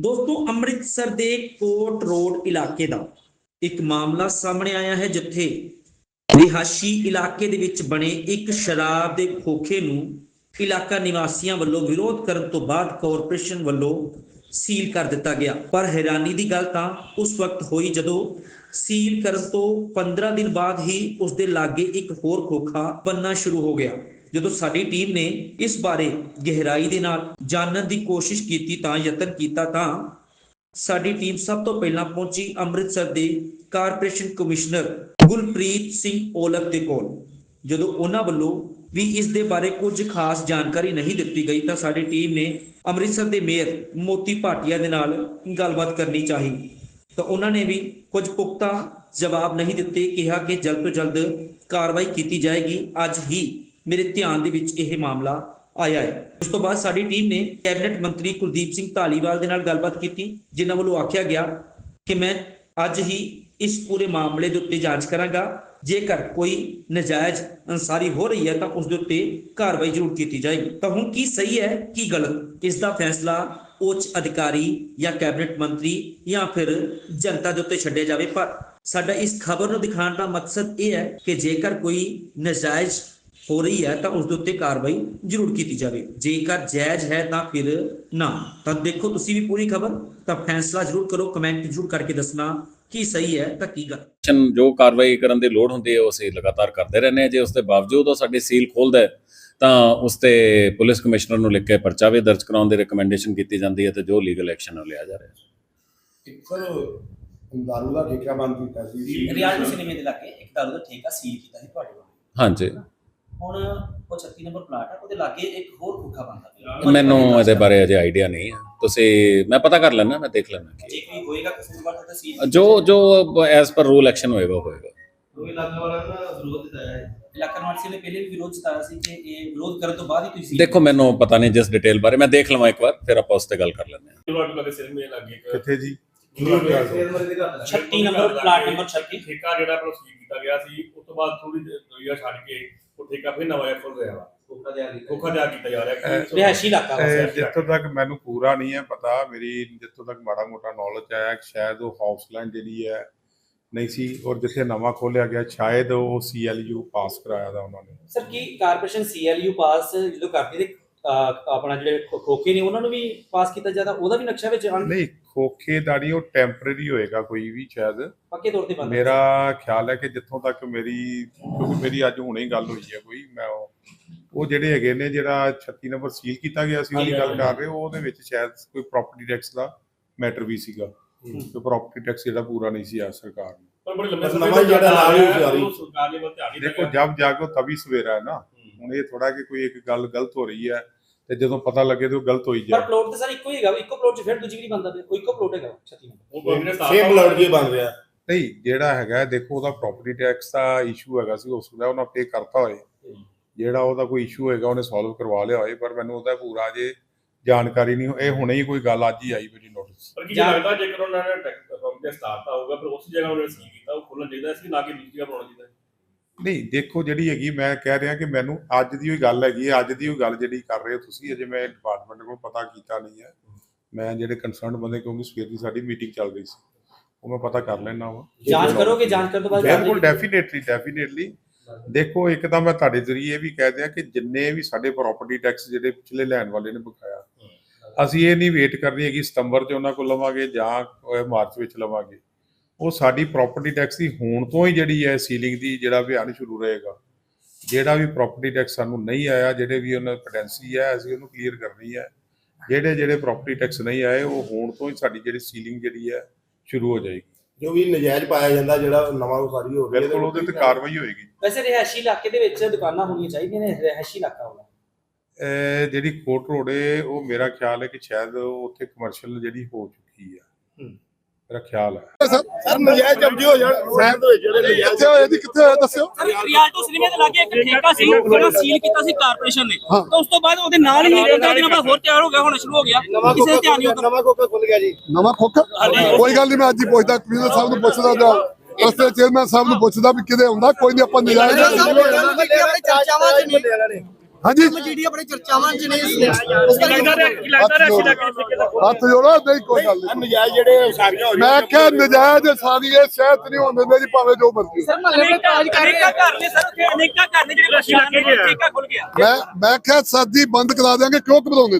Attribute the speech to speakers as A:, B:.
A: ਦੋਸਤੋ, ਅੰਮ੍ਰਿਤਸਰ ਦੇ ਕੋਟ ਰੋਡ ਇਲਾਕੇ ਦਾ ਇੱਕ ਮਾਮਲਾ ਸਾਹਮਣੇ ਆਇਆ ਹੈ, ਜਿੱਥੇ ਰਿਹਾਸ਼ੀ ਇਲਾਕੇ ਦੇ ਵਿੱਚ ਬਣੇ ਇੱਕ ਸ਼ਰਾਬ ਦੇ ਖੋਖੇ ਨੂੰ ਇਲਾਕਾ ਨਿਵਾਸੀਆਂ ਵੱਲੋਂ ਵਿਰੋਧ ਕਰਨ ਤੋਂ ਬਾਅਦ ਕਾਰਪੋਰੇਸ਼ਨ ਵੱਲੋਂ ਸੀਲ ਕਰ ਦਿੱਤਾ ਗਿਆ। ਪਰ ਹੈਰਾਨੀ ਦੀ ਗੱਲ ਤਾਂ ਉਸ ਵਕਤ ਹੋਈ ਜਦੋਂ ਸੀਲ ਕਰਨ ਤੋਂ 15 ਦਿਨ ਬਾਅਦ ਹੀ ਉਸ ਦੇ ਲਾਗੇ ਇੱਕ ਹੋਰ ਖੋਖਾ ਬੰਨਣਾ ਸ਼ੁਰੂ ਹੋ ਗਿਆ। ਜਦੋਂ ਸਾਡੀ ਟੀਮ ਨੇ ਇਸ ਬਾਰੇ ਗਹਿਰਾਈ ਦੇ ਨਾਲ ਜਾਣਨ ਦੀ ਕੋਸ਼ਿਸ਼ ਕੀਤੀ ਤਾਂ ਯਤਨ ਕੀਤਾ ਤਾਂ ਸਾਡੀ ਟੀਮ ਸਭ ਤੋਂ ਪਹਿਲਾਂ ਪਹੁੰਚੀ ਅੰਮ੍ਰਿਤਸਰ ਦੇ ਕਾਰਪੋਰੇਸ਼ਨ ਕਮਿਸ਼ਨਰ ਗੁਲਪ੍ਰੀਤ ਸਿੰਘ ਔਲਖ ਦੇ ਕੋਲ। ਜਦੋਂ ਉਹਨਾਂ ਵੱਲੋਂ ਵੀ ਇਸ ਦੇ ਬਾਰੇ ਕੁਝ ਖਾਸ ਜਾਣਕਾਰੀ ਨਹੀਂ ਦਿੱਤੀ ਗਈ ਤਾਂ ਸਾਡੀ ਟੀਮ ਨੇ ਅੰਮ੍ਰਿਤਸਰ ਦੇ ਮੇਅਰ ਮੋਤੀ ਭਾਟੀਆ ਦੇ ਨਾਲ ਗੱਲਬਾਤ ਕਰਨੀ ਚਾਹੀ। ਤਾਂ ਉਹਨਾਂ ਨੇ ਵੀ ਕੁਝ ਪੁਖਤਾ ਜਵਾਬ ਨਹੀਂ ਦਿੱਤੇ, ਕਿਹਾ ਕਿ ਜਲਦ ਤੋਂ ਜਲਦ ਕਾਰਵਾਈ ਕੀਤੀ ਜਾਏਗੀ। ਅੱਜ ਹੀ ਮੇਰੇ ਧਿਆਨ ਦੇ ਵਿੱਚ ਇਹ ਮਾਮਲਾ ਆਇਆ ਹੈ। ਉਸ ਤੋਂ ਬਾਅਦ ਸਾਡੀ ਟੀਮ ਨੇ ਕੈਬਨਿਟ ਮੰਤਰੀ ਕੁਲਦੀਪ ਸਿੰਘ ਧਾਲੀਵਾਲ ਦੇ ਨਾਲ ਗੱਲਬਾਤ ਕੀਤੀ, ਜਿਨ੍ਹਾਂ ਵੱਲੋਂ ਆਖਿਆ ਗਿਆ ਕਿ ਮੈਂ ਅੱਜ ਹੀ ਇਸ ਪੂਰੇ ਮਾਮਲੇ ਦੇ ਉੱਤੇ ਜਾਂਚ ਕਰਾਂਗਾ। ਜੇਕਰ ਕੋਈ ਨਜਾਇਜ਼ ਅਨਸਾਰੀ ਹੋ ਰਹੀ ਹੈ ਤਾਂ ਉਸ ਦੇ ਉੱਤੇ ਕਾਰਵਾਈ ਜ਼ਰੂਰ ਕੀਤੀ ਜਾਏਗੀ। ਤਾਂ ਹੁਣ ਕੀ ਸਹੀ ਹੈ, ਕੀ ਗਲਤ? ਇਸ ਦਾ ਫੈਸਲਾ ਉੱਚ ਅਧਿਕਾਰੀ ਜਾਂ ਕੈਬਨਿਟ ਮੰਤਰੀ ਜਾਂ ਫਿਰ ਜਨਤਾ ਦੇ ਉੱਤੇ ਛੱਡਿਆ ਜਾਵੇ। ਪਰ ਸਾਡਾ ਇਸ ਖਬਰ ਨੂੰ ਦਿਖਾਉਣ ਦਾ ਮਕਸਦ ਇਹ ਹੈ ਕਿ ਜੇਕਰ ਕੋਈ ਨਜਾਇਜ਼ ਹੋ ਰਹੀ ਹੈ ਤਾਂ ਉਸ ਦੇ ਉੱਤੇ ਕਾਰਵਾਈ ਜ਼ਰੂਰ ਕੀਤੀ ਜਾਵੇ। ਜੇਕਰ ਜਾਇਜ਼ ਹੈ ਤਾਂ ਫਿਰ ਨਾ। ਤਾਂ ਦੇਖੋ ਤੁਸੀਂ ਵੀ ਪੂਰੀ ਖਬਰ ਤਾਂ ਫੈਸਲਾ ਜ਼ਰੂਰ ਕਰੋ ਕਮੈਂਟ ਜ਼ਰੂਰ ਕਰਕੇ ਦੱਸਣਾ ਕੀ ਸਹੀ ਹੈ ਤਾਂ ਕੀ ਗਲਤ।
B: ਜੋ ਕਾਰਵਾਈ ਕਰਨ ਦੀ ਲੋੜ ਹੁੰਦੀ ਹੈ ਉਹ ਅਸੀਂ ਲਗਾਤਾਰ ਕਰਦੇ ਰਹਿੰਦੇ ਹਾਂ। ਜੇ ਉਸ ਦੇ ਬਾਵਜੂਦ ਉਹ ਸਾਡੀ ਸੀਲ ਖੋਲਦਾ ਹੈ ਤਾਂ ਉਸ ਤੇ ਪੁਲਿਸ ਕਮਿਸ਼ਨਰ ਨੂੰ ਲਿਖ ਕੇ ਪਰਚਾ ਵੀ ਦਰਜ ਕਰਾਉਣ ਦੀ ਰეკਮੈਂਡੇਸ਼ਨ ਕੀਤੀ ਜਾਂਦੀ ਹੈ ਤੇ ਜੋ ਲੀਗਲ ਐਕਸ਼ਨ ਉਹ ਲਿਆ ਜਾ ਰਿਹਾ ਹੈ।
C: ਸਰ ਦਾਰੂ ਦਾ ਠੇਕਾ ਬੰਦ ਕੀਤਾ ਸੀ।
D: ਰਿਆਲਟੀ ਸਿਨੇਮੇ ਦੇ ਲਾਗੇ ਇੱਕ ਦਾਰੂ ਦਾ ਠੇਕਾ ਸੀਲ ਕੀਤਾ ਸੀ ਤੁਹਾਡੇ ਵੱਲੋਂ
B: ਹਾਂਜੀ।
D: ਹੁਣ ਉਹ 36 ਨੰਬਰ ਪਲਾਟ ਆ ਉਹਦੇ ਲਾਗੇ ਇੱਕ ਹੋਰ ਖੁੱਖਾ ਬੰਦਾ ਪਿਆ।
B: ਮੈਨੂੰ ਇਹਦੇ ਬਾਰੇ ਅਜੇ ਆਈਡੀਆ ਨਹੀਂ ਹੈ ਤੁਸੀਂ ਮੈਂ ਪਤਾ ਕਰ ਲੈਣਾ ਮੈਂ ਦੇਖ ਲੈਣਾ
D: ਜੇ
B: ਕਿ
D: ਕੋਈ ਹੋਏਗਾ ਕਸੂਰਵਾਰ ਤਾਂ ਸੀਲ
B: ਜੋ ਜੋ ਐਸ ਪਰ ਰੂਲ ਐਕਸ਼ਨ ਹੋਏਗਾ ਉਹ ਹੋਏਗਾ।
E: ਕੋਈ ਇਲਾਕਾ ਵਾਲਾ ਨਾ ਵਿਰੋਧ ਦਿੱਤਾ ਹੈ।
D: ਇਲਾਕਾ ਨਿਵਾਸੀ ਨੇ ਪਹਿਲੇ ਵੀ ਵਿਰੋਧ ਜਤਾਇਆ ਸੀ ਕਿ ਇਹ ਵਿਰੋਧ ਕਰਨ ਤੋਂ ਬਾਅਦ ਹੀ ਤੁਸੀਂ
B: ਦੇਖੋ ਮੈਨੂੰ ਪਤਾ ਨਹੀਂ ਜਿਸ ਡਿਟੇਲ ਬਾਰੇ। ਮੈਂ ਦੇਖ ਲਵਾਂ ਇੱਕ ਵਾਰ ਫਿਰ ਆਪਾਂ ਉਸ ਤੇ ਗੱਲ ਕਰ ਲੈਂਦੇ ਹਾਂ।
E: ਲੋਟ ਲਗੇ ਸਿਰ ਮੇ ਲੱਗੇ
C: ਕਿੱਥੇ ਜੀ?
D: 36 ਨੰਬਰ ਪਲਾਟ ਨੰਬਰ 36
E: ਠੇਕਾ ਜਿਹੜਾ ਪ੍ਰੋਸੀਡ ਕੀਤਾ ਗਿਆ ਸੀ ਉਸ ਤੋਂ ਬਾਅਦ ਥੋੜੀ ਦੋਈਆ ਛੱਡ ਕੇ ਉਹ ਠੇਕਾ ਫਿਰ ਨਵਾਂ ਖੁੱਲ ਰਿਹਾ ਵਾ।
D: ਕੋਕਾ ਦੇ ਆਗੇ
E: ਧੋਖਾ ਜਿਹਾ ਕੀਤਾ ਜਾ ਰਿਹਾ। ਕਿ
D: ਰਿਹਾਇਸ਼ੀ ਇਲਾਕਾ ਵਾ
C: ਇਹ ਜਿੱਥੋਂ ਤੱਕ ਮੈਨੂੰ ਪੂਰਾ ਨਹੀਂ ਹੈ ਪਤਾ ਮੇਰੀ ਜਿੱਥੋਂ ਤੱਕ ਮਾੜਾ ਮੋਟਾ ਨੌਲੇਜ ਆਇਆ ਕਿ ਸ਼ਾਇਦ ਉਹ ਹਾਊਸਲੈਂਡ ਜਿਹੜੀ ਹੈ ਨਹੀਂ ਸੀ ਔਰ ਜਿੱਥੇ ਨਵਾਂ ਖੋਲਿਆ ਗਿਆ ਸ਼ਾਇਦ ਉਹ ਸੀਐਲਯੂ ਪਾਸ ਕਰਾਇਆ ਦਾ ਉਹਨਾਂ ਨੇ।
D: ਸਰ ਕੀ ਕਾਰਪੋਰੇਸ਼ਨ ਸੀਐਲਯੂ ਪਾਸ ਜਦੋਂ ਕਰਦੀ ਤੇ ਆਪਣਾ ਜਿਹੜੇ ਖੋ- ਖੋਖੇ ਨੇ ਉਹਨਾਂ ਨੂੰ ਵੀ ਪਾਸ ਕੀਤਾ ਜਾਂਦਾ? ਉਹਦਾ ਵੀ ਨਕਸ਼ਾ ਵਿੱਚ
C: ਨਹੀਂ ਖੋਖੇਦਾਰੀ ਉਹ ਟੈਂਪਰੇਰੀ ਹੋਏਗਾ ਕੋਈ ਵੀ ਸ਼ਾਇਦ।
D: ਪੱਕੇ ਤੌਰ ਤੇ ਬੰਦ
C: ਮੇਰਾ ਖਿਆਲ ਹੈ ਕਿ ਜਿੱਥੋਂ ਤੱਕ ਮੇਰੀ ਕਿਉਂਕਿ ਮੇਰੀ ਅੱਜ ਹੁਣੇ ਹੀ ਗੱਲ ਹੋਈ ਹੈ ਕੋਈ ਮੈਂ ਉਹ ਉਹ ਜਿਹੜੇ ਹੈਗੇ ਨੇ ਜਿਹੜਾ 36 ਨੰਬਰ ਸੀਲ ਕੀਤਾ ਗਿਆ ਸੀ ਉਹਦੀ ਗੱਲ ਕਰ ਰਹੇ ਉਹਦੇ ਵਿੱਚ ਸ਼ਾਇਦ ਕੋਈ ਪ੍ਰਾਪਰਟੀ ਟੈਕਸ ਦਾ ਮੈਟਰ ਵੀ ਸੀਗਾ। ਕਿ ਪ੍ਰਾਪਰਟੀ ਟੈਕਸ ਜਿਹੜਾ ਪੂਰਾ ਨਹੀਂ ਸੀ ਆ ਸਰਕਾਰ ਨੂੰ।
E: ਪਰ ਬੜੇ ਲੰਮੇ ਸਮੇਂ ਤੋਂ
F: ਜਿਹੜਾ
E: ਸਰਕਾਰ
C: ਦੇਖੋ। ਜਬ ਜਾਗੋ ਤभी ਸਵੇਰਾ ਹੈ ਨਾ ਹੁਣ ਇਹ ਥੋੜਾ ਕਿ ਕੋਈ ਇੱਕ ਗੱਲ ਗਲਤ ਹੋ ਰਹੀ ਹੈ ਤੇ ਜਦੋਂ ਪਤਾ ਲੱਗੇ ਤੇ ਉਹ ਗਲਤ ਹੋਈ
D: ਪਰ
C: ਜਾਏ।
D: ਪਲੋਟ ਤੇ ਸਰ ਇੱਕੋ ਹੀ ਹੈਗਾ ਇੱਕੋ ਪਲੋਟ 'ਚ ਫਿਰ ਦੂਜੀ ਵੀ ਨਹੀਂ ਬੰਦਾ ਪਿਆ ਕੋਈ ਇੱਕੋ ਪਲੋਟ ਹੈਗਾ 36 ਨੰਬਰ
E: ਉਹ ਨੇ
F: ਸੇਮ ਬਲੱਡ ਜੀ ਬਣ ਰਿਹਾ।
C: ਨਹੀਂ ਜਿਹੜਾ ਹੈਗਾ ਦੇਖੋ ਉਹਦਾ ਪ੍ਰਾਪਰਟੀ ਟੈਕਸ ਦਾ ਇਸ਼ੂ ਹੈਗਾ ਸੀ ਉਸ ਦਾ ਉਹਨਾਂ ਪੇ ਕਰਤਾ ਹੋਏ। ਜਿਹੜਾ ਉਹਦਾ ਕੋਈ ਇਸ਼ੂ ਹੋਏਗਾ ਉਹਨੇ ਸੋਲਵ ਕਰਵਾ ਲਿਆ ਹੋਏ ਪਰ ਮੈਨੂੰ ਉਹਦਾ ਪੂਰਾ ਜੇ ਜਾਣਕਾਰੀ ਨਹੀਂ ਇਹ ਹੁਣੇ ਹੀ ਕੋਈ ਗੱਲ ਅੱਜ ਹੀ ਆਈ ਮੇਰੀ ਨੋਟਿਸ
E: ਪਰ ਕੀ
D: ਜਾਂ-
E: ਲੱਗਦਾ ਜੇਕਰ ਉਹਨਾਂ ਨੇ ਟੈਕਸ ਤੇ ਸਟਾਰਟ ਹੋਊਗਾ ਫਿਰ ਉਸ ਜਗ੍ਹਾ ਉਹਨਾਂ ਨੇ ਸੀਲ ਕੀਤਾ ਉਹ ਖੋਲਣਾ ਚਾਹੀਦਾ ਸੀ ਨਾ ਕਿ ਦੂਜੀ ਜਗ੍ਹਾ ਬਣਾਉਣਾ ਚਾਹੀਦਾ।
C: ਨਹੀਂ ਦੇਖੋ ਜਿਹੜੀ ਹੈਗੀ ਮੈਂ ਕਹਿ ਰਿਹਾ ਕਿ ਮੈਨੂੰ ਅੱਜ ਦੀ ਹੋਈ ਗੱਲ ਹੈਗੀ ਹੈ ਅੱਜ ਦੀ ਹੋਈ ਗੱਲ ਜਿਹੜੀ ਕਰ ਰਹੇ ਹੋ ਤੁਸੀਂ ਅਜੇ ਮੈਂ ਡਿਪਾਰਟਮੈਂਟ ਕੋਲ ਪਤਾ ਕੀਤਾ ਨਹੀਂ ਹੈ। ਮੈਂ ਜਿਹੜੇ ਕੰਸਰਨਡ ਬੰਦੇ ਕਿਉਂਕਿ ਸਵੇਰ ਦੀ ਸਾਡੀ ਮੀਟਿੰਗ ਚੱਲ ਰਹੀ ਸੀ ਉਹ ਮੈਂ ਪਤਾ ਕਰ ਲੈਣਾ ਵਾ।
D: ਜਾਂਚ ਕਰੋਗੇ ਜਾਂਚ ਕਰਨ ਤੋਂ ਬਾਅਦ
C: ਬਿਲਕੁਲ ਡੈਫੀਨੇਟਲੀ ਡੈਫੀਨੇਟਲੀ ਦੇਖੋ ਇੱਕ ਤਾਂ ਮੈਂ ਤੁਹਾਡੇ ਜ਼ਰੀਏ ਇਹ ਵੀ ਕਹਿ ਦਿਆਂ ਕਿ ਜਿੰਨੇ ਵੀ ਸਾਡੇ ਪ੍ਰਾਪਰਟੀ ਟੈਕਸ ਜਿਹੜੇ ਪਿਛਲੇ ਲੈਣ ਵਾਲੇ ਨੇ ਬਕਾਇਆ ਅਸੀਂ ਇਹ ਨਹੀਂ ਵੇਟ ਕਰਨੀ ਹੈਗੀ ਸਤੰਬਰ 'ਚ ਉਹਨਾਂ ਕੋਲ ਲਵਾਂਗੇ ਜਾਂ ਅਹ, ਮਾਰਚ ਵਿੱਚ ਲਵਾਂਗੇ। ਉਹ ਸਾਡੀ ਪ੍ਰਾਪਰਟੀ ਟੈਕਸ ਦੀ ਹੁਣ ਤੋਂ ਹੀ ਜਿਹੜੀ ਹੈ ਸੀਲਿੰਗ ਦੀ ਜਿਹੜਾ ਅਭਿਆਨ ਸ਼ੁਰੂ ਰਹੇਗਾ। ਜਿਹੜਾ ਵੀ ਪ੍ਰਾਪਰਟੀ ਟੈਕਸ ਸਾਨੂੰ ਨਹੀਂ ਆਇਆ ਜਿਹੜੇ ਵੀ ਉਹਨਾਂ ਪੋਟੈਂਸੀ ਹੈ ਅਸੀਂ ਉਹਨੂੰ ਕਲੀਅਰ ਕਰਨੀ ਹੈ। ਜਿਹੜੇ ਜਿਹੜੇ ਪ੍ਰਾਪਰਟੀ ਟੈਕਸ ਨਹੀਂ ਆਏ ਉਹ ਹੁਣ ਤੋਂ ਹੀ ਸਾਡੀ ਜਿਹੜੀ ਸੀਲਿੰਗ ਜਿਹੜੀ ਹੈ ਸ਼ੁਰੂ ਹੋ ਜਾਏਗੀ।
F: ਜੋ ਵੀ ਨਜਾਇਜ਼ ਪਾਇਆ ਜਾਂਦਾ ਜਿਹੜਾ ਨਵਾਂ ਉਸਾਰੀ ਹੋ ਰਹੀ ਹੈ
C: ਬਿਲਕੁਲ ਉਹਦੇ ਤੇ ਕਾਰਵਾਈ ਹੋਏਗੀ।
D: ਵੈਸੇ ਰਿਹਾਇਸ਼ੀ ਇਲਾਕੇ ਦੇ ਵਿੱਚ ਦੁਕਾਨਾਂ ਹੋਣੀਆਂ ਚਾਹੀਦੀਆਂ ਨੇ ਰਿਹਾਇਸ਼ੀ ਇਲਾਕਾ ਹੋਣਾ।
C: ਇਹ ਜਿਹੜੀ ਕੋਟ ਰੋਡ ਹੈ ਉਹ ਮੇਰਾ ਖਿਆਲ ਹੈ ਕਿ ਸ਼ਾਇਦ ਉੱਥੇ ਕਮਰਸ਼ੀਅਲ ਜਿਹੜੀ ਹੋ ਚੁੱਕੀ ਹੈ। ਮੇਰਾ ਖਿਆਲ ਹੈ।
F: ਸਰ ਨਜਾਇਜ਼ ਕਬਜ਼ੇ ਹੋ ਜਾਣ। ਸਹਿਮ ਦੇ ਜਿਹੜੇ ਨਜਾਇਜ਼
G: ਕਿੱਥੇ ਹੋਇਆ ਜੀ? ਕਿੱਥੇ ਹੋਇਆ? ਦੱਸਿਓ।
H: ਰਿਆਲਟੋ ਸਿਨੇਮੇ ਦੇ ਲਾਗੇ ਇੱਕ ਠੇਕਾ ਸੀ ਜਿਹੜਾ ਸੀਲ ਕੀਤਾ ਸੀ ਕਾਰਪੋਰੇਸ਼ਨ ਨੇ। ਤਾਂ ਉਸ ਤੋਂ ਬਾਅਦ ਉਹਦੇ ਨਾਲ ਹੀ 15 ਦਿਨਾਂ ਬਾਅਦ ਹੋਰ ਤਿਆਰ ਹੋ ਗਿਆ ਹੋਣਾ ਸ਼ੁਰੂ ਹੋ ਗਿਆ। ਕਿਸੇ ਧਿਆਨ ਨਹੀਂ
F: ਨਵਾਂ ਕੋਕਾ ਖੁੱਲ ਗਿਆ ਜੀ।
G: ਨਵਾਂ ਖੋਖਾ? ਕੋਈ ਗੱਲ ਨਹੀਂ ਮੈਂ ਅੱਜ ਹੀ ਪੁੱਛਦਾ ਕਮਿਸ਼ਨਰ ਸਾਹਿਬ ਨੂੰ ਪੁੱਛਦਾ ਜਾਂ ਰਸਤੇ ਚੇਅਰਮੈਨ ਸਾਹਿਬ ਨੂੰ ਪੁੱਛਦਾ ਵੀ ਕਿਤੇ ਹੁੰਦਾ ਕੋਈ ਨਹੀਂ ਆਪਾਂ ਨਜਾਇਜ਼
F: ਚਰਚਾਵਾਂ ਚ ਨਹੀਂ
G: ਹਾਂਜੀ
H: ਜਿਹੜੀ ਆਪਣੇ ਚਰਚਾਵਾਂ ਚ ਨੇ ਉਸ
G: ਹੱਥ ਜੋੜੋ। ਹੱਥ ਜੋੜੋ ਨਹੀਂ ਕੋਈ ਗੱਲ ਨਹੀਂ।
H: ਨਜਾਇਜ਼ ਜਿਹੜੇ ਸਾਰੀਆਂ ਹੋ
G: ਮੈਂ ਕਿਹਾ ਨਜਾਇਜ਼ ਸਾਰੀਏ ਸਹਿਤ ਨਹੀਂ ਹੁੰਦੇ ਨੇ ਜੀ ਭਾਵੇਂ ਜੋ ਮਰਜ਼ੀ।
D: ਸਰ ਮਹੱਲੇ ਵਿੱਚ ਕਰ ਅਨੇਕਾਂ ਘਰ ਨੇ ਸਰ ਉੱਥੇ ਅਨੇਕਾਂ ਘਰ ਨੇ ਜਿਹੜੇ ਠੇਕਾ ਖੁੱਲ ਗਿਆ।
G: ਮੈਂ ਮੈਂ ਕਿਹਾ ਜੀ ਬੰਦ ਕਰਾ ਦਿਆਂਗੇ ਕਿਉਂ ਘਬਰਾਉਂਦੇ